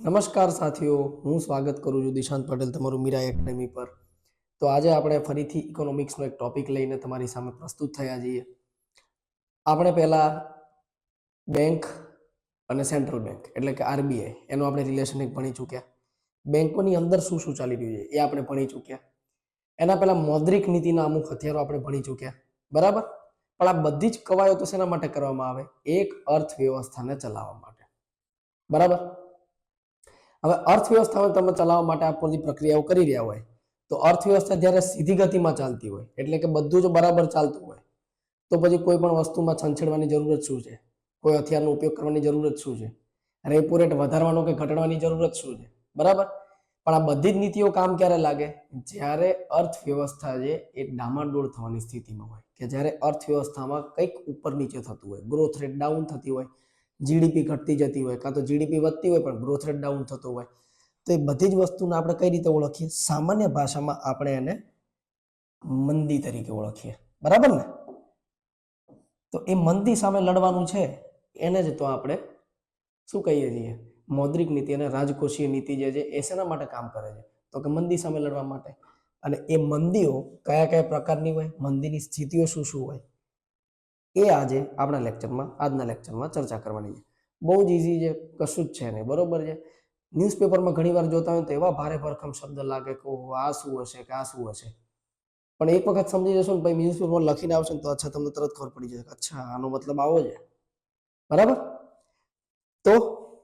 નમસ્કાર સાથીઓ, હું સ્વાગત કરું છું દિશાંત પટેલ તમારું મીરા એકેડેમી પર. તો આજે આપણે ફરીથી ઇકોનોમિક્સનો એક ટોપિક લઈને તમારી સામે પ્રસ્તુત થયા છીએ. આપણે પહેલાં બેંક અને સેન્ટ્રલ બેંક એટલે કે આરબીઆઈ એનું આપણે રિલેશન એક ભણી ચૂક્યા. બેંકોની અંદર શું શું ચાલી રહ્યું છે એ આપણે ભણી ચૂક્યા. એના પહેલાં મૌદ્રિક નીતિના અમુક હથિયારો આપણે ભણી ચૂક્યા. બરાબર? પણ આ બધી જ કવાયતો શેના માટે કરવામાં આવે? એક અર્થવ્યવસ્થાને ચલાવવા માટે. બરાબર? હવે અર્થવ્યવસ્થામાં તમે ચલાવવા માટે આ બધી પ્રક્રિયાઓ કરી રહ્યા હોય. તો અર્થવ્યવસ્થા જ્યારે સીધી ગતિમાં ચાલતી હોય, એટલે કે બધું જ બરાબર ચાલતું હોય, તો પછી કોઈ પણ વસ્તુમાં છંછેડવાની જરૂરત શું છે? કોઈ હથિયારનો ઉપયોગ કરવાની જરૂરત શું છે? રેપો રેટ વધારવાનો કે ઘટાડવાની જરૂરત શું છે? બરાબર? પણ આ બધી જ નીતિઓ કામ ક્યારે લાગે? જ્યારે અર્થવ્યવસ્થા છે એ ડામાડોળ થવાની સ્થિતિમાં હોય, કે જ્યારે અર્થવ્યવસ્થામાં કંઈક ઉપર નીચે થતું હોય ગ્રોથ રેટ ડાઉન થતી હોય જીડીપી ઘટતી જતી હોય, કાં તો જીડીપી વધતી હોય, પણ ગ્રોથ રેટ ડાઉન થતો હોય. તો એ બધી જ વસ્તુને આપણે કઈ રીતે ઓળખીએ? સામાન્ય ભાષામાં આપણે એને મંદી તરીકે ઓળખીએ. બરાબર ને? તો એ મંદી સામે લડવાનું છે, એને જ તો આપણે શું કહીએ છીએ? મૌદ્રિક નીતિ અને રાજકોષીય નીતિ જે છે, એ શેના માટે કામ કરે છે? તો કે મંદી સામે લડવા માટે. અને એ મંદીઓ કયા કયા પ્રકારની હોય? મંદીની સ્થિતિઓ શું શું હોય? એ આજે આપણા લેક્ચરમાં આજના લેક્ચરમાં ચર્ચા કરવાની છે. બહુ જ ઇઝી છે, કશું જ છે નહીં, બરોબર છે? ન્યૂઝપેપરમાં ઘણીવાર જોતા હોય તો એવા ભારે ભરખમ શબ્દ લાગે કે આ શું હશે કે આ શું હશે? પણ એક વખત સમજી જશો ને, ભાઈ ન્યૂઝપેપરમાં લખીને આવશે ને તો અચ્છા, તમને તરત ખબર પડી જશે અચ્છા, આનો મતલબ આવો છે. બરાબર? તો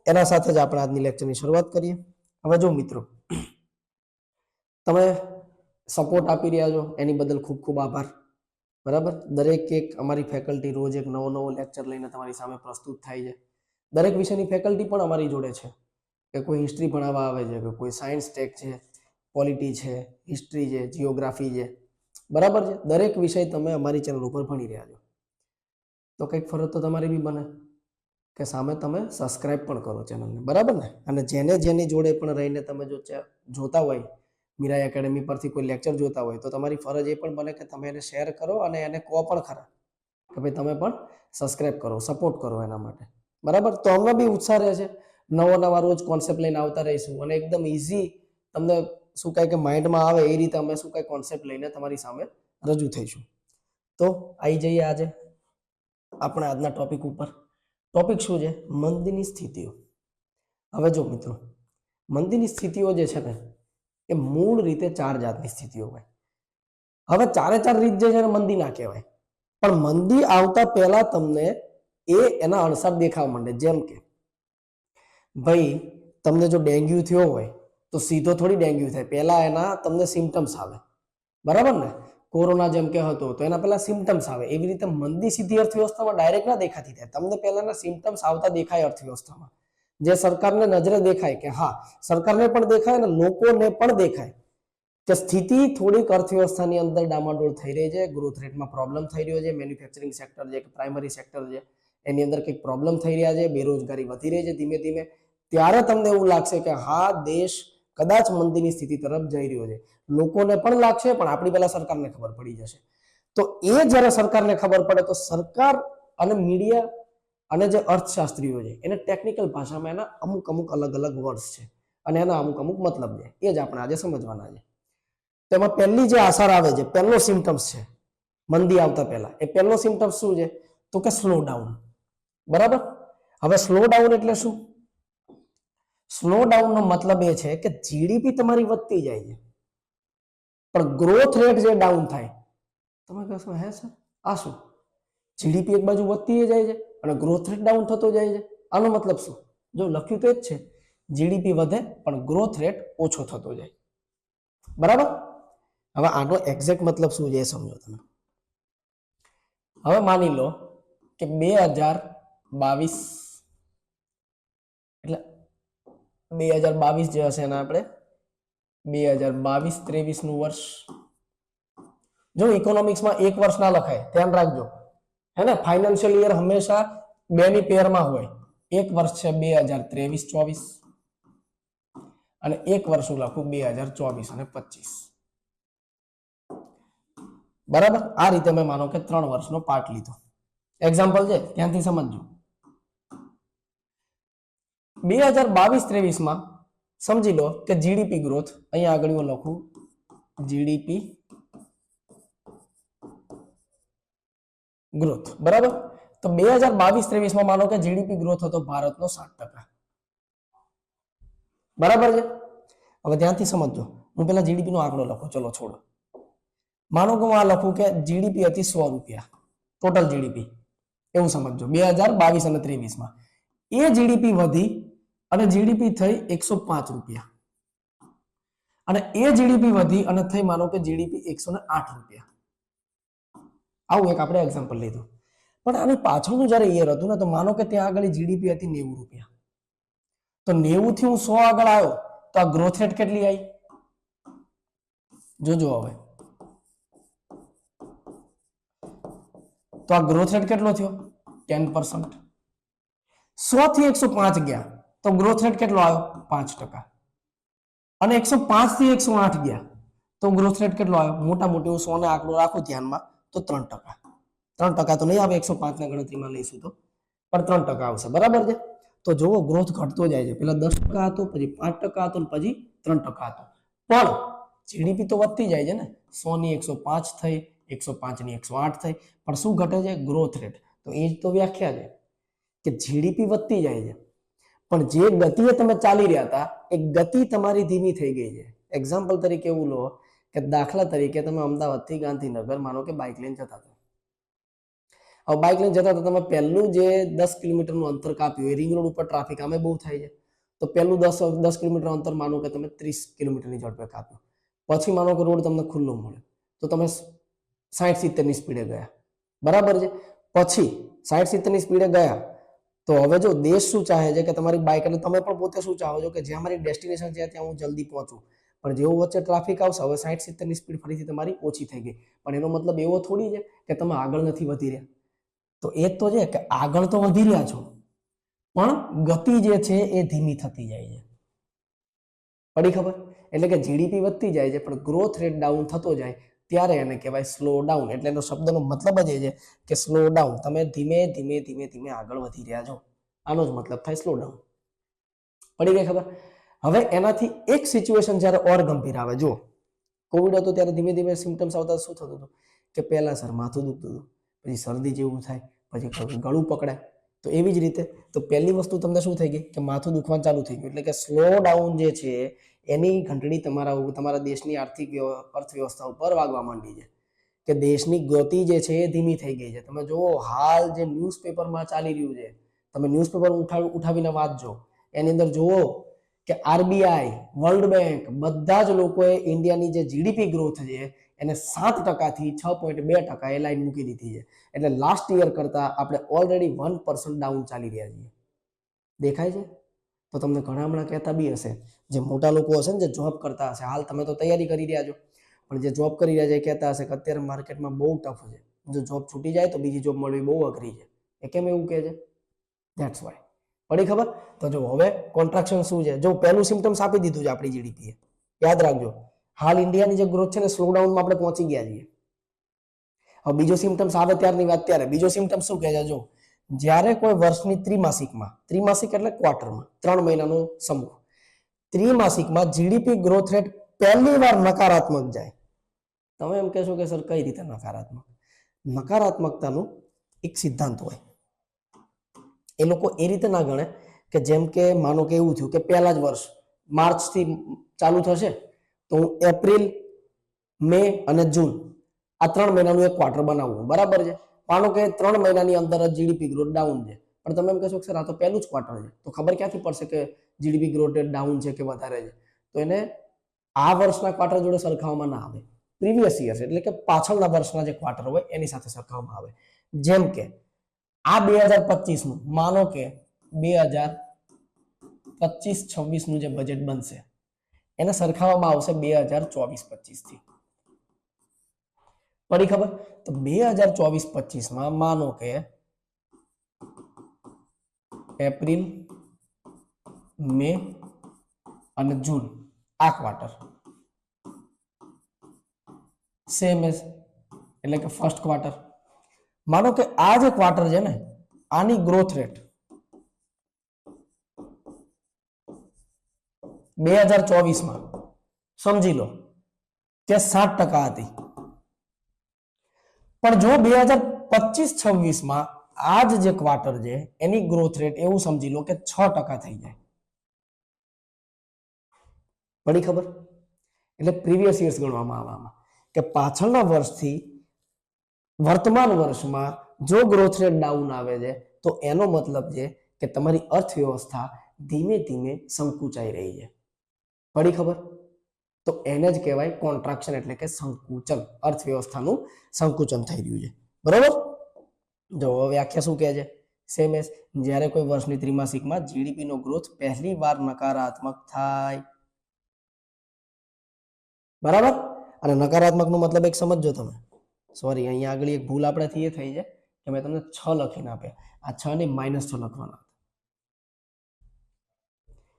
એના સાથે જ આપણે આજની લેક્ચરની શરૂઆત કરીએ. હવે જો મિત્રો, તમે સપોર્ટ આપી રહ્યા છો, એની બદલ ખૂબ ખૂબ આભાર. બરાબર? દરેક એક અમારી ફેકલ્ટી રોજ એક નવો નવો લેક્ચર લઈને તમારી સામે પ્રસ્તુત થાય છે. દરેક વિષયની ફેકલ્ટી પણ અમારી જોડે છે. કે કોઈ હિસ્ટ્રી ભણાવવા આવે છે, કે કોઈ સાયન્સ ટેક છે પોલિટી છે હિસ્ટ્રી છે જીઓગ્રાફી છે. બરાબર છે? દરેક વિષય તમે અમારી ચેનલ ઉપર ભણી રહ્યા છો. તો કંઈક ફરજ તો તમારી બી બને. કે સામે તમે સબસ્ક્રાઇબ પણ કરો ચેનલને બરાબર ને? અને જેને જેની જોડે પણ રહીને તમે જો જોતા હોય મીરા એકેડેમી પરથી કોઈ લેક્ચર જોતા હોય તો તમારી ફરજ એ પણ બને કે તમે એને શેર કરો અને એને કહો પણ ખરા કે ભાઈ તમે પણ સબસ્ક્રાઈબ કરો સપોર્ટ કરો એના માટે. બરાબર? તો અમને બી ઉત્સાહ રહે છે. નવો નવા રોજ કોન્સેપ્ટ લઈને આવતા રહીશું અને એકદમ ઇઝી તમને શું કહે કે માઇન્ડમાં આવે એ રીતે અમે શું કહે કોન્સેપ્ટ લઈને તમારી સામે રજૂ થઈશું. તો આવી જઈએ આજે આપણે આજના ટોપિક ઉપર. ટોપિક શું છે? મંદીની સ્થિતિઓ. હવે જો મિત્રો, મંદીની સ્થિતિઓ જે છે ને એ મૂળ રીતે ચાર જાતની સ્થિતિઓ હોય. હવે ચારે ચાર રીત જે છે મંદી ના કહેવાય. પણ મંદી આવતા પહેલા તમને એ એના અણસાર દેખાવા માંડે. જેમ કે, ભાઈ, તમને જો ડેન્ગ્યુ થયો હોય, તો સીધો થોડી ડેન્ગ્યુ થાય. પહેલા એના તમને સિમ્ટમ્સ આવે. બરાબર ને? કોરોના જેમ કે હતો, તો એના પહેલા સિમ્ટમ્સ આવે. એવી રીતે મંદી સીધી અર્થવ્યવસ્થામાં ડાયરેક્ટ ના દેખાતી થાય. તમને પહેલાના સિમ્ટમ્સ આવતા દેખાય અર્થવ્યવસ્થામાં. જે સરકારને નજરે દેખાય કે હા, સરકારને પણ દેખાય અને લોકોને પણ દેખાય. કે સ્થિતિ થોડીક અર્થવ્યવસ્થાની અંદર ડામાડોળ થઈ રહી છે ગ્રોથ રેટમાં પ્રોબ્લેમ થઈ રહ્યો છે મેન્યુફેક્ચરિંગ સેક્ટર છે કે પ્રાઇમરી સેક્ટર છે, એની અંદર કંઈક પ્રોબ્લેમ થઈ રહ્યા છે, બેરોજગારી વધી રહી છે ધીમે ધીમે. ત્યારે તમને એવું લાગશે કે હા, દેશ કદાચ મંદીની સ્થિતિ તરફ જઈ રહ્યો છે. લોકોને પણ લાગશે, પણ આપણી પહેલા સરકારને ખબર પડી જશે. તો એ જ્યારે સરકારને ખબર પડે, તો સરકાર અને મીડિયા અને જે અર્થશાસ્ત્રીઓ છે, એને ટેકનિકલ ભાષામાં એના અમુક અમુક અલગ અલગ વર્ડ્સ છે. અને એના અમુક અમુક મતલબ છે. એ જ આપણે આજે સમજવાના છે. તેમાં પહેલી જે આસાર આવે છે, પહેલો સિમ્ટમ્સ છે. મંદી આવતા પહેલા. એ પહેલો સિમ્ટમ્સ શું છે? તો કે સ્લો ડાઉન બરાબર? હવે સ્લો ડાઉન એટલે શું? સ્લો ડાઉન નો મતલબ એ છે કે જીડીપી તમારી વધતી જાય છે. પણ ગ્રોથ રેટ જે ડાઉન થાય, તમે કહેશો હે સર? આ શું? જીડીપી એક બાજુ વધતી જાય છે? અને ગ્રોથ રેટ ડાઉન થતો જાય છે. આનો મતલબ શું? જો લખ્યું તો એ જ છે જીડીપી વધે પણ ગ્રોથ રેટ ઓછો થતો જાય. બરાબર? હવે આનો એક્ઝેક્ટ મતલબ શું છે એ સમજો તમે. હવે માની લો કે બે હજાર બાવીસ, એટલે બે હજાર બાવીસ જે હશે એના આપણે બે હજાર બાવીસ ત્રેવીસનું વર્ષ. જો ઇકોનોમિક્સમાં એક વર્ષ ના લખાય, ધ્યાન રાખજો. હે ને? ફાઇનાન્શિયલ યર હંમેશા બે ની પેરમાં હોય. એક વર્ષ છે બે હજાર ત્રેવીસ, ચોવીસ. અને એક વર્ષ હું લખું બે હજાર ચોવીસ અને પચીસ. બરાબર? આ રીતે મેં માનો કે ત્રણ વર્ષનો પાર્ટ લીધો. એક્ઝામ્પલ છે? ત્યાંથી સમજજો. બે હજાર બાવીસ ત્રેવીસમાં સમજી લો કે જીડીપી ગ્રોથ અહીંયા આગળ હું લખું જીડીપી ગ્રોથ બરાબર? તો બે હજાર બાવીસ ત્રેવીસમાં માનો કે જીડીપી ગ્રોથ હતો ભારતનો સાત ટકા. બરાબર છે? હવે ધ્યાનથી સમજજો. હું પેલા જીડીપી નો આંકડો લખું. ચલો છોડો. માનો કે હું આ લખું કે જીડીપી હતી સો રૂપિયા. ટોટલ જીડીપી એવું સમજજો. બે હજાર બાવીસ અને ત્રેવીસમાં. એ જીડીપી વધી અને જીડીપી થઈ એકસો પાંચ રૂપિયા. અને એ જીડીપી વધી અને થઈ માનો કે જીડીપી એકસો ને આઠ રૂપિયા. આવું એક આપણે એક્ઝામ્પલ લીધું પણ આની પાછળનું જ્યારે યર હતું ને, તો માનો કે ત્યાં આગળ જીડીપી હતી નેવું રૂપિયા. તો નેવું થી હું સો આગળ આવ્યો, તો આ ગ્રોથ રેટ કેટલી આવી? જોજો હવે. તો આ ગ્રોથ રેટ કેટલો થયો? ટેન પર્સન્ટ સો થી એકસો પાંચ ગયા, તો ગ્રોથ રેટ કેટલો આવ્યો? પાંચ ટકા. અને એકસો પાંચથી એકસો આઠ ગયા, તો ગ્રોથ રેટ કેટલો આવ્યો? મોટા મોટી હું સોને આંકડો રાખું ધ્યાનમાં. તો ત્રણ ટકા. ત્રણ ટકા તો નહીં આવે, એકસો પાંચના ગણતરીમાં લઈશું તો. પણ ત્રણ ટકા આવશે. બરાબર છે? તો જુઓ ગ્રોથ ઘટતો જાય છે. પેલા દસ ટકા હતો, પછી પાંચ ટકા હતો પછી ત્રણ ટકા હતો. પણ જીડીપી તો વધતી જાય છે ને. સો ની એકસો પાંચ થઈ, એકસો પાંચની એકસો આઠ થઈ. પણ શું ઘટે છે? ગ્રોથ રેટ તો એ જ તો વ્યાખ્યા છે કે જીડીપી વધતી જાય છે. પણ જે ગતિએ તમે ચાલી રહ્યા હતા, એ ગતિ તમારી ધીમી થઈ ગઈ છે. એક્ઝામ્પલ તરીકે એવું લો કે દાખલા તરીકે તમે અમદાવાદથી ગાંધીનગર માનો કે બાઇક લઈને જતા હતા. હવે બાઇક લઈને જતા હતા તમે પહેલું જે દસ કિલોમીટરનું અંતર કાપ્યું, એ રિંગ રોડ ઉપર ટ્રાફિક આમે બહુ થાય છે. તો પહેલું દસ દસ કિલોમીટર અંતર માનો કે તમે ત્રીસ કિલોમીટરની ઝડપે કાપ્યું. પછી માનો કે રોડ તમને ખુલ્લો મળ્યો. તો તમે સાઠ સિત્તેરની સ્પીડે ગયા. બરાબર છે? પછી સાઠ સિત્તેરની સ્પીડે ગયા. તો હવે જો દેશ શું ચાહે છે કે તમારી બાઇક અને તમે પણ પોતે શું ચાહો છો કે જ્યાં મારી ડેસ્ટિનેશન છે ત્યાં હું જલ્દી પહોંચું. પણ જેવું વચ્ચે ટ્રાફિક આવશે, હવે સાઠ સિત્તેરની સ્પીડ ફરીથી તમારી ઓછી થઈ ગઈ. પણ એનો મતલબ એવો થોડી છે કે તમે આગળ નથી વધી રહ્યા. તો એ તો છે કે આગળ તો વધી રહ્યા છો, પણ ગતિ જે છે એ ધીમી થતી જાય છે. પડી ખબર? એટલે કે જીડીપી વધતી જાય છે, પણ ગ્રોથ રેટ ડાઉન થતો જાય, ત્યારે એને કહેવાય સ્લો ડાઉન એટલે એનો શબ્દનો મતલબ જ એ છે કે સ્લો ડાઉન તમે ધીમે ધીમે ધીમે ધીમે આગળ વધી રહ્યા છો. આનો જ મતલબ થાય સ્લો ડાઉન પડી ગઈ ખબર? હવે એનાથી એક સિચ્યુએશન જ્યારે ઓર ગંભીર આવે જો કોવિડ હતો ત્યારે ધીમે ધીમે સિમ્ટમ્સ આવતા શું થતું હતું? કે પહેલાં સર માથું દુખતું હતું, પછી શરદી જેવું થાય, પછી ગળું પકડાય તો એવી જ રીતે, તો પહેલી વસ્તુ તમને શું થઈ ગઈ? કે માથું દુખવાનું ચાલુ થઈ ગયું. એટલે કે સ્લો ડાઉન જે છે, એની ઘંટડી તમારા તમારા દેશની આર્થિક વ્યવ- અર્થવ્યવસ્થા ઉપર વાગવા માંડી છે. કે દેશની ગતિ જે છે એ ધીમી થઈ ગઈ છે. તમે જુઓ, હાલ જે ન્યૂઝપેપરમાં ચાલી રહ્યું છે, તમે ન્યૂઝપેપર ઉઠાવી ઉઠાવીને વાંચજો એની અંદર જુઓ કે આરબીઆઈ, વર્લ્ડ બેંક બધા જ લોકોએ ઇન્ડિયાની જે જીડીપી ગ્રોથ છે, એને સાત ટકાથી છ પોઈન્ટ બે ટકા એ લાઈન મૂકી દીધી છે. એટલે લાસ્ટ યર કરતાં આપણે ઓલરેડી વન પર્સન્ટ ડાઉન ચાલી રહ્યા છીએ. દેખાય છે? તો તમને ઘણા હમણાં કહેતા બી હશે. જે મોટા લોકો હશે ને, જે જોબ કરતા હશે, હાલ તમે તો તૈયારી કરી રહ્યા છો. પણ જે જોબ કરી રહ્યા છે એ કહેતા હશે કે અત્યારે માર્કેટમાં બહુ ટફ છે. જો જોબ છૂટી જાય તો બીજી જોબ મળવી બહુ અઘરી છે. એ કેમ એવું કહે છે? ધેટ્સ વાય પડી ખબર? તો જો હવે કોન્ટ્રાક્શન શું છે? જો પહેલું સિમ્ટમ્સ આપી દીધું છે આપણી જીડીપીએ યાદ રાખજો. હાલ ઇન્ડિયાની જે ગ્રોથ છે ને સ્લોડાઉનમાં આપણે પહોંચી ગયા છીએ. હવે બીજો સિમ્ટમ્સ આવે ત્યારની વાત ત્યારે. બીજો સિમ્ટમ શું કહે છે જો, જ્યારે કોઈ વર્ષની ત્રિમાસિકમાં, ત્રિમાસિક એટલે ક્વાર્ટરમાં ત્રણ મહિનાનો સમૂહ. ત્રિમાસિકમાં જીડીપી ગ્રોથ રેટ પહેલી વાર નકારાત્મક જાય. તમે એમ કહેશો કે, સર, કઈ રીતે નકારાત્મક? નકારાત્મકતાનું એક સિદ્ધાંત હોય. એ લોકો એ રીતે ના ગણે કે જેમ કે માનો કે એવું થયું કે પહેલા જ વર્ષ માર્ચથી ચાલુ થશે, તો હું એપ્રિલ, મે અને જૂન આ ત્રણ મહિનાનું એક ક્વાર્ટર બનાવવું બરાબર છે? માનો કે ત્રણ મહિનાની અંદર જ જીડીપી ગ્રોથ ડાઉન છે. પણ તમે એમ કહેશો કે સર, આ તો પહેલું જ ક્વાર્ટર છે. તો ખબર ક્યાંથી પડશે કે જીડીપી ગ્રોથ રેટ ડાઉન છે કે વધારે છે? તો એને આ વર્ષના ક્વાર્ટર જોડે સરખાવવામાં ના આવે. પ્રીવિયસ યર્સ એટલે કે પાછળના વર્ષના જે ક્વાર્ટર હોય, એની સાથે સરખાવવામાં આવે. જેમ કે આ બે હજાર પચીસનું માનો કે બે હજાર પચીસ છવ્વીસનું જે બજેટ બનશે, એને સરખાવવામાં આવશે બે હજાર ચોવીસ પચીસથી પડી ખબર? તો બે હજાર ચોવીસ પચીસમાં માનો કે એપ્રિલ, મે અને જૂન, આ ક્વાર્ટર સેમ એઝ એટલે કે ફર્સ્ટ ક્વાર્ટર માનો કે આ જે ક્વાર્ટર છે ને, આની ગ્રોથ રેટ બે હજાર ચોવીસમાં, સમજી લો કે સાત ટકા હતી. પણ જો બે હજાર પચીસ છવ્વીસમાં આ જ જે ક્વાર્ટર છે, એની ગ્રોથ રેટ એવું સમજી લો કે છ ટકા થઈ જાય. પડી ખબર? એટલે પ્રીવિયસ યર્સ ગણવામાં આવે આમાં, કે પાછળના વર્ષથી વર્તમાન વર્ષમાં જો ગ્રોથ રેટ ડાઉન આવે છે, તો એનો મતલબ છે કે તમારી અર્થવ્યવસ્થા ધીમે ધીમે સંકુચાઈ રહી છે. પડી ખબર? તો એને જ કહેવાય કોન્ટ્રાક્શન એટલે કે સંકુચન, અર્થવ્યવસ્થાનું સંકુચન થઈ રહ્યું છે. બરોબર? જો વ્યાખ્યા શું કહે છે? સેમ એસ જ્યારે કોઈ વર્ષની ત્રિમાસિકમાં જીડીપીનો ગ્રોથ પહેલી વાર નકારાત્મક થાય. બરાબર? અને નકારાત્મકનો મતલબ એક સમજજો તમે. સોરી અહીંયા આગળ એક ભૂલ આપણાથી એ થઈ જાય કે મેં તમને છ લખીને આપ્યા. આ છ ને માઇનસ છ લખવાના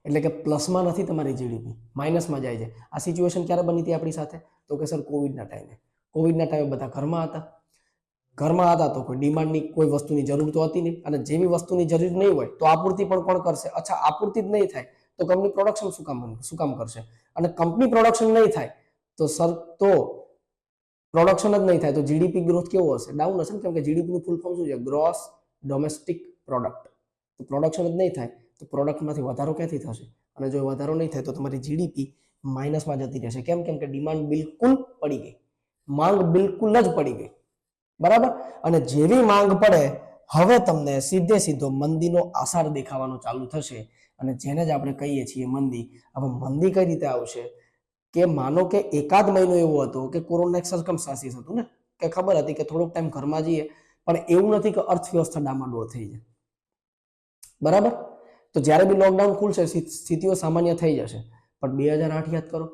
એટલે કે પ્લસમાં નથી તમારી જીડીપી માઇનસમાં જાય છે. આ સિચ્યુએશન ક્યારે બની હતી આપણી સાથે? તો કે સર કોવિડના ટાઈમે કોવિડના ટાઈમે બધા ઘરમાં હતા. ઘરમાં હતા તો કોઈ ડિમાન્ડની કોઈ વસ્તુની જરૂર તો હતી નહીં. અને જેવી વસ્તુની જરૂર નહીં હોય તો આપૂર્તિ પણ કોણ કરશે? અચ્છા, આપૂર્તિ જ નહીં થાય તો કંપની પ્રોડક્શન શું કામ શું કામ કરશે? અને કંપની પ્રોડક્શન નહીં થાય તો સર તો પ્રોડક્શન જ નહીં થાય. તો જીડીપી ગ્રોથ કેવો હશે? ડાઉન હશે ને? કેમ કે જીડીપીનું ફૂલ ફોર્મ શું છે? ગ્રોસ ડોમેસ્ટિક પ્રોડક્ટ તો પ્રોડક્શન જ નહીં થાય. તો પ્રોડક્ટમાંથી વધારો ક્યાંથી થશે? અને જો વધારો નહીં થાય, તો તમારી જીડીપી માઇનસમાં જતી રહેશે. કેમ? કેમ કે ડિમાન્ડ બિલકુલ પડી ગઈ. માંગ બિલકુલ જ પડી ગઈ. બરાબર? અને જેવી માંગ પડે, હવે તમને સીધે સીધો મંદીનો આસાર દેખાવાનો ચાલુ થશે. અને જેને જ આપણે કહીએ છીએ મંદી. હવે મંદી કઈ રીતે આવશે? કે માનો કે એકાદ મહિનો એવો હતો કે કોરોના એક સરકમસ્ટાન્સીસ હતું ને, કે ખબર હતી કે થોડોક ટાઈમ ઘરમાં જઈએ, પણ એવું નથી કે અર્થવ્યવસ્થા ડામાડોળ થઈ જાય. બરાબર? તો જ્યારે બી લોકડાઉન ખુલશે સ્થિતિઓ સામાન્ય થઈ જશે. પણ બે હજાર આઠ યાદ કરો.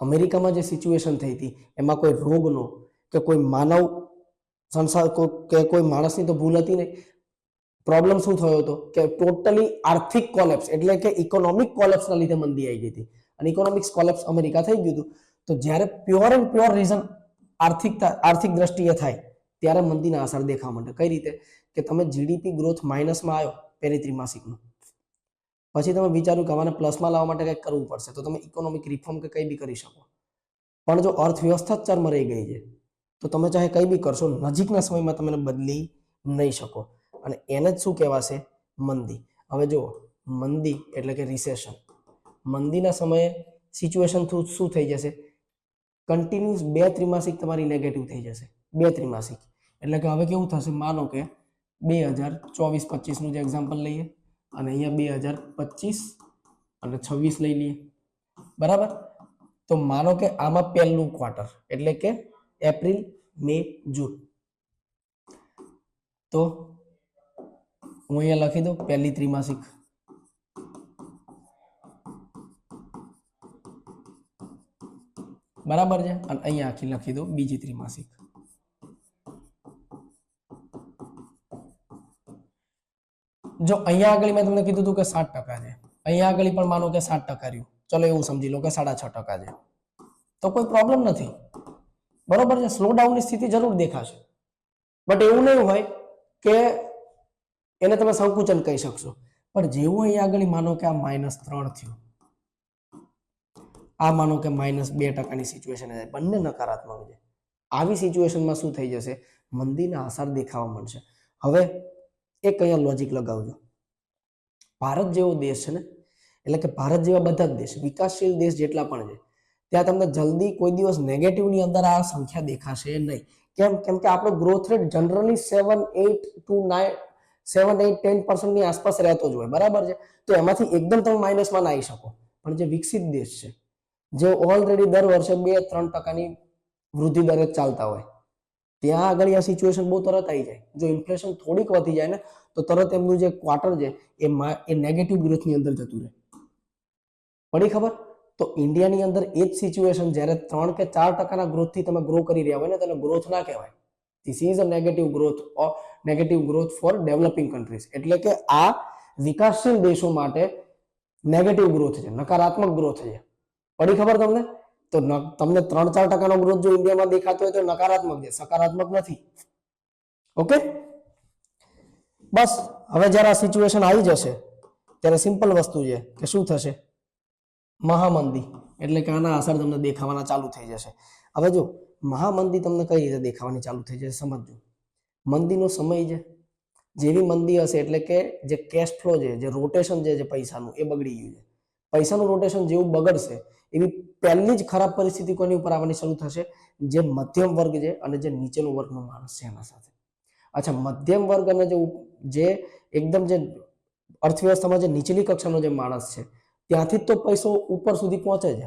અમેરિકામાં જે સિચ્યુએશન થઈ હતી, એમાં કોઈ રોગનો કે કોઈ માનવ સંસાર કે કોઈ માણસની તો ભૂલ હતી નહીં. પ્રોબ્લેમ શું થયો હતો? કે ટોટલી આર્થિક કોલેપ્સ એટલે કે ઇકોનોમિક કોલેપ્સના લીધે મંદી આવી ગઈ હતી. અને ઇકોનોમિક્સ કોલેપ્સ અમેરિકા થઈ ગયું હતું. તો જ્યારે પ્યોર એન્ડ પ્યોર રીઝન આર્થિકતા, આર્થિક દ્રષ્ટિએ થાય, ત્યારે મંદીના અસર દેખાવા માંડે. કઈ રીતે? કે તમે જીડીપી ગ્રોથ માઇનસમાં આવ્યો, પહેલી ત્રિમાસિકનું. પછી તમે વિચાર્યું કે આને પ્લસમાં લાવવા માટે કંઈક કરવું પડશે. તો તમે ઇકોનોમિક રિફોર્મ કે કંઈ બી કરી શકો. પણ જો અર્થવ્યવસ્થા જ ચર્મ રહી ગઈ છે, તો તમે ચાહે કંઈ બી કરશો, નજીકના સમયમાં તમે બદલી નહીં શકો. અને એને જ શું કહેવાશે? મંદી. હવે જુઓ, મંદી એટલે કે રિસેશન મંદીના સમયે સિચ્યુએશન શું થઈ જશે? કન્ટિન્યુઅસ બે ત્રિમાસિક તમારી નેગેટિવ થઈ જશે. બે ત્રિમાસિક. એટલે કે હવે કેવું થશે? માનો કે બે હજાર ચોવીસ પચીસનું જે એક્ઝામ્પલ લઈએ, અને અહીંયા બે હજાર પચીસ અને છવ્વીસ લઈ લઈએ. બરાબર? તો માનો કે આમાં પહેલું ક્વાર્ટર એટલે કે એપ્રિલ, મે, જૂન. તો હું અહીંયા લખી દઉં, પહેલી ત્રિમાસિક. બરાબર છે? અને અહીંયા આખી લખી દો બીજી ત્રિમાસિક. જો અહીંયા આગળ મેં તમને કીધું હતું કે સાત ટકા છે. અહીંયા આગળ પણ માનો કે સાત ટકા રહ્યું. ચલો એવું સમજી લો કે સાડા છ ટકા છે. તો કોઈ પ્રોબ્લેમ નથી. બરોબર છે? સ્લો ડાઉનની સ્થિતિ જરૂર દેખાશે. બટ એવું નહીં હોય કે એને તમે સંકુચન કહી શકશો. પણ જેવું અહીંયા આગળ માનો કે આ માઇનસ ત્રણ થયું. આ માનો કે માઇનસ બે ટકાની સિચ્યુએશન બંને નકારાત્મક છે. આવી સિચ્યુએશનમાં શું થઈ જશે? મંદીના આસાર દેખાવા મળશે. હવે એક અહીંયા લોજિક લગાવજો. ભારત જેવો દેશ છે ને, એટલે કે ભારત જેવા બધા જ દેશ, વિકાસશીલ દેશ જેટલા પણ છે, ત્યાં તમને જલ્દી કોઈ દિવસ નેગેટિવની અંદર આ સંખ્યા દેખાશે નહીં. કેમ? કેમ કે આપણો growth rate generally seven eight two nine seven eight ten પર્સન્ટની આસપાસ રહેતો જ હોય. બરાબર છે? તો એમાંથી એકદમ તમે માઇનસમાં ના આવી શકો. પણ જે વિકસિત દેશ છે જે ઓલરેડી દર વર્ષે બે ત્રણ ટકાની વૃદ્ધિ દરે ચાલતા હોય, ત્યાં આગળ આ સિચ્યુએશન બહુ તરત આવી જાય. જો ઇન્ફ્લેશન થોડીક વધી જાય ને, તો તરત એમનું જે ક્વાર્ટર છે, એ એ નેગેટિવ ગ્રોથની અંદર જતું રહે. પડી ખબર? તો ઇન્ડિયાની અંદર એ જ સિચ્યુએશન જ્યારે ત્રણ કે ચાર ટકાના ગ્રોથથી તમે ગ્રો કરી રહ્યા હોય ને, તેને ગ્રોથ ના કહેવાય. This is a negative growth or negative growth for developing countries એટલે કે આ વિકાસશીલ દેશો માટે નેગેટિવ ગ્રોથ છે, નકારાત્મક ગ્રોથ છે. પડી ખબર તમને? તો તમને ત્રણ ચાર ટકાનો ગ્રોથ જો ઇન્ડિયામાં દેખાતો હોય તો નકારાત્મક છે, સકારાત્મક નથી. ઓકે બસ, હવે જ્યારે આ સિચ્યુએશન આવી જશે, ત્યારે સિમ્પલ વસ્તુ છે કે શું થશે? મહામંદી, એટલે કે આના અસર તમને દેખાવાના ચાલુ થઈ જશે. હવે જો, મહામંદી તમને કઈ રીતે દેખાવાની ચાલુ થઈ જશે સમજજો. મંદીનો સમય છે. જેવી મંદી હશે એટલે કે જે કેશ ફ્લો છે, જે રોટેશન છે જે પૈસાનું, એ બગડી ગયું છે. પૈસાનું રોટેશન જેવું બગડશે એવી પહેલી જ ખરાબ પરિસ્થિતિ કોની ઉપર આવવાની શરૂ થશે? જે મધ્યમ વર્ગ છે અને જે નીચેનો વર્ગનો માણસ છે એના સાથે. અચ્છા, મધ્યમ વર્ગ અને જે જે એકદમ જે અર્થવ્યવસ્થામાં જે નીચલી કક્ષાનો જે માણસ છે, ત્યાંથી જ તો પૈસો ઉપર સુધી પહોંચે છે.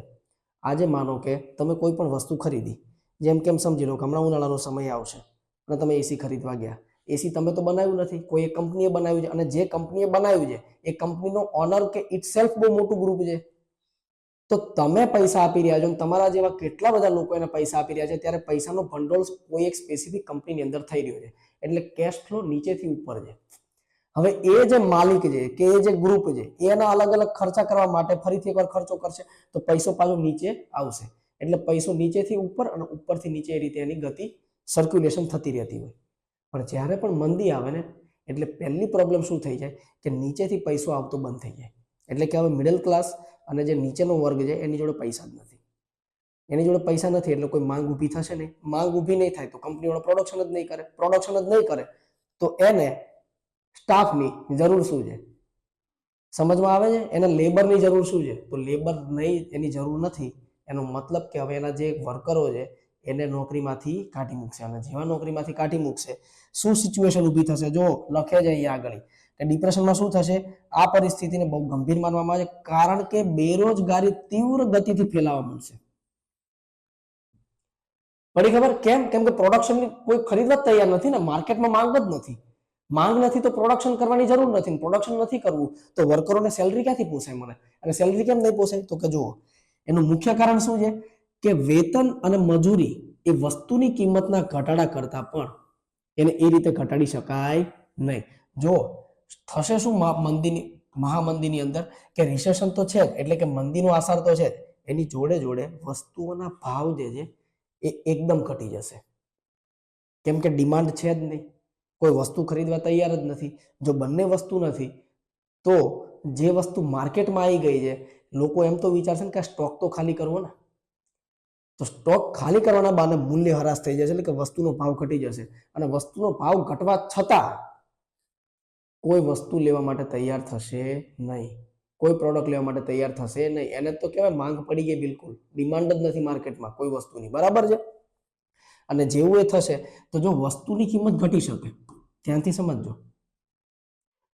આજે માનો કે તમે કોઈ પણ વસ્તુ ખરીદી, જેમ કેમ સમજી લો કે હમણાં ઉનાળાનો સમય આવશે અને તમે એસી ખરીદવા ગયા. એસી તમે તો બનાવ્યું નથી. કોઈ એક કંપનીએ બનાવ્યું છે અને જે કંપનીએ બનાવ્યું છે, એ કંપનીનો ઓનર કે ઇટ સેલ્ફ બહુ મોટું ગ્રુપ છે. તો તમે પૈસા આપી રહ્યા છો તમારા જેવા કેટલા બધા લોકો એને પૈસા આપી રહ્યા છે? ત્યારે પૈસાનો ભંડોળ કોઈ એક સ્પેસિફિક કંપનીની અંદર થઈ રહ્યો છે. એટલે કેશ ફ્લો નીચેથી ઉપર છે. હવે એ જે માલિક છે કે એ જે ગ્રુપ છે, એના અલગ અલગ ખર્ચા કરવા માટે ફરીથી એકવાર ખર્ચો કરશે, તો પૈસો પાછો નીચે આવશે. એટલે પૈસો નીચેથી ઉપર અને ઉપરથી નીચે એ રીતે એની ગતિ સર્ક્યુલેશન થતી રહેતી હોય. પણ જ્યારે પણ મંદી આવે ને, એટલે પહેલી પ્રોબ્લેમ શું થઈ જાય? કે નીચેથી પૈસો આવતો બંધ થઈ જાય. એટલે કે હવે મિડલ ક્લાસ અને જે નીચેનો વર્ગ છે, એની જોડે પૈસા જ નથી. એની જોડે પૈસા નથી એટલે કોઈ માંગ ઊભી થશે નહીં. માંગ ઊભી નહીં થાય તો કંપનીઓનો પ્રોડક્શન જ નહીં કરે. પ્રોડક્શન જ નહીં કરે તો એને સ્ટાફની જરૂર શું છે? સમજમાં આવે છે? એને લેબરની જરૂર શું છે? તો લેબર નહીં, એની જરૂર નથી. એનો મતલબ કે હવે એના જે વર્કરો છે, એને નોકરીમાંથી કાઢી મૂકશે. અને જેવા નોકરીમાંથી કાઢી મૂકશે, શું સિચ્યુએશન ઊભી થશે? જો લખે છે અહીંયા આગળ. કે ડિપ્રેશનમાં શું થશે? આ પરિસ્થિતિને બહુ ગંભીર માનવામાં આવે છે. કારણ કે બેરોજગારી તીવ્ર ગતિથી ફેલાવા મળશે પડી ખબર? કેમ? કેમ કે પ્રોડક્શન કોઈ ખરીદવા તૈયાર નથી ને. માર્કેટમાં માંગ જ નથી. માંગ નથી તો પ્રોડક્શન કરવાની જરૂર નથી પ્રોડક્શન નથી કરવું તો વર્કરોને સેલરી ક્યાંથી પોસાય મને? અને સેલરી કેમ નહીં પોસાય? તો કે જુઓ, એનું મુખ્ય કારણ શું છે? કે વેતન અને મજૂરી એ વસ્તુની કિંમતના ઘટાડા કરતા પણ એને એ રીતે ઘટાડી શકાય નહીં. જો થશે શું મંદીની મહામંદીની અંદર? કે રિસેશન તો છે જ, એટલે કે મંદીનો આસાર તો છે એની જોડે જોડે વસ્તુઓના ભાવ જે છે એ એકદમ ઘટી જશે. કેમ કે ડિમાન્ડ છે જ નહીં. કોઈ વસ્તુ ખરીદવા તૈયાર જ નથી. જો બંને વસ્તુ નથી, તો જે વસ્તુ માર્કેટમાં આવી ગઈ છે, લોકો એમ તો વિચારશે ને કે સ્ટોક તો ખાલી કરવો ને. તો સ્ટોક ખાલી કરવાના બાને મૂલ્ય હરાશ થઈ જશે, એટલે કે વસ્તુનો ભાવ ઘટી જશે. અને વસ્તુનો ભાવ ઘટવા છતાં કોઈ વસ્તુ લેવા માટે તૈયાર થશે નહીં. કોઈ પ્રોડક્ટ લેવા માટે તૈયાર થશે નહીં. એને તો કહેવાય માંગ પડી ગઈ બિલકુલ. ડિમાન્ડ જ નથી માર્કેટમાં કોઈ વસ્તુની. બરાબર છે? અને જેવું એ થશે, તો જો વસ્તુની કિંમત ઘટી શકે ત્યાંથી સમજજો.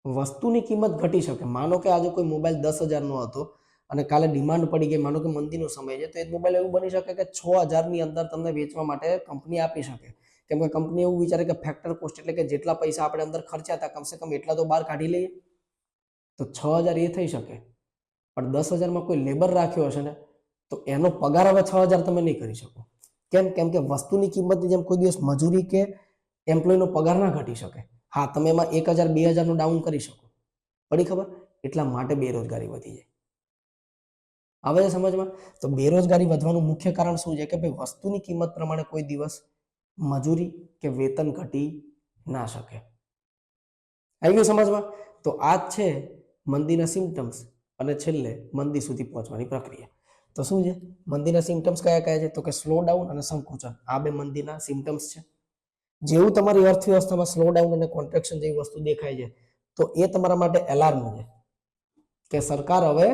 વસ્તુની કિંમત ઘટી શકે. માનો કે આજે કોઈ મોબાઈલ દસ હજારનો હતો અને કાલે ડિમાન્ડ પડી ગઈ. માનો કે મંદીનો સમય છે, તો એ મોબાઈલ એવું બની શકે કે છ હજારની અંદર તમને વેચવા માટે કંપની આપી શકે. કેમ કે કંપની એવું વિચારે કે ફેક્ટર કોસ્ટ એટલે કે જેટલા પૈસા આપણે અંદર ખર્ચ્યા હતા, કમસે કમ એટલા તો બહાર કાઢી લઈએ. તો છ હજાર એ થઈ શકે. પણ દસ હજારમાં કોઈ લેબર રાખ્યો હશે ને, તો એનો પગાર હવે છ હજાર તમે નહીં કરી શકો. કેમ? કેમ કે વસ્તુની કિંમતની જેમ કોઈ દિવસ મજૂરી કે એમ્પ્લોયનો પગાર ના ઘટી શકે. હા, તમે એમાં એક હજાર, બે હજારનું ડાઉન કરી શકો. પડી ખબર? એટલા માટે બેરોજગારી વધી જાય. આવે છે સમજમાં? તો બેરોજગારી વધવાનું મુખ્ય કારણ શું છે? કે ભાઈ વસ્તુની કિંમત પ્રમાણે કોઈ દિવસ મજૂરી કે વેતન ઘટી ના શકે. આવી ગયું સમજમાં? તો આ જ છે મંદીના સિમ્ટમ્સ અને છેલ્લે મંદી સુધી પહોંચવાની પ્રક્રિયા. તો શું છે? મંદીના સિમ્ટમ્સ કયા કયા છે? તો કે સ્લો ડાઉન અને સંકુચન. આ બે મંદીના સિમ્ટમ્સ છે. જેવું તમારી અર્થવ્યવસ્થામાં સ્લો ડાઉન અને કોન્ટ્રેક્શન જેવી વસ્તુ દેખાય છે, તો એ તમારા માટે એલાર્મ છે. કે સરકાર હવે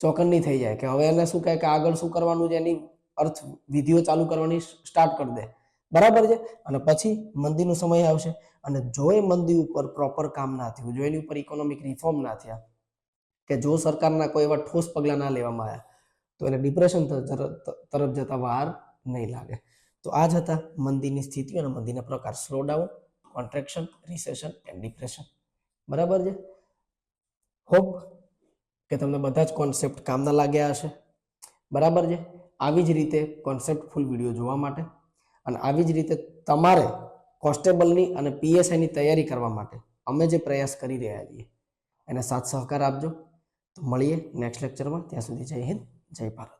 ચોકન્ની થઈ જાય. કે હવે એને શું કહે? કે આગળ શું કરવાનું છે? એની અર્થ વિધિઓ ચાલુ કરવાની સ્ટાર્ટ કરી દે. બરાબર છે? અને પછી મંદીનો સમય આવશે અને જો એ મંદી ઉપર પ્રોપર કામ ના થયું, જો એની ઉપર ઇકોનોમિક રિફોર્મ ના થયા, કે જો સરકારના કોઈ એવા ઠોસ પગલાં ના લેવામાં આવ્યા, તો એને ડિપ્રેશન તરફ જતા વાર નહીં લાગે. તો આ જ હતા મંદીની સ્થિતિ અને મંદીના પ્રકાર. Slow contraction recession and depression બરાબર છે? હોપ કે તમને બધા જ કોન્સેપ્ટ કામના લાગ્યા હશે. બરાબર છે? આવી જ રીતે કોન્સેપ્ટ ફૂલ વીડિયો જોવા માટે અને આવી જ રીતે તમારે કોન્સ્ટેબલની અને પીએસઆઈની તૈયારી કરવા માટે અમે જે પ્રયાસ કરી રહ્યા છીએ, એને સાથ સહકાર આપજો. તો મળીએ નેક્સ્ટ લેક્ચરમાં ત્યાં સુધી જય હિન્દ, જય ભારત.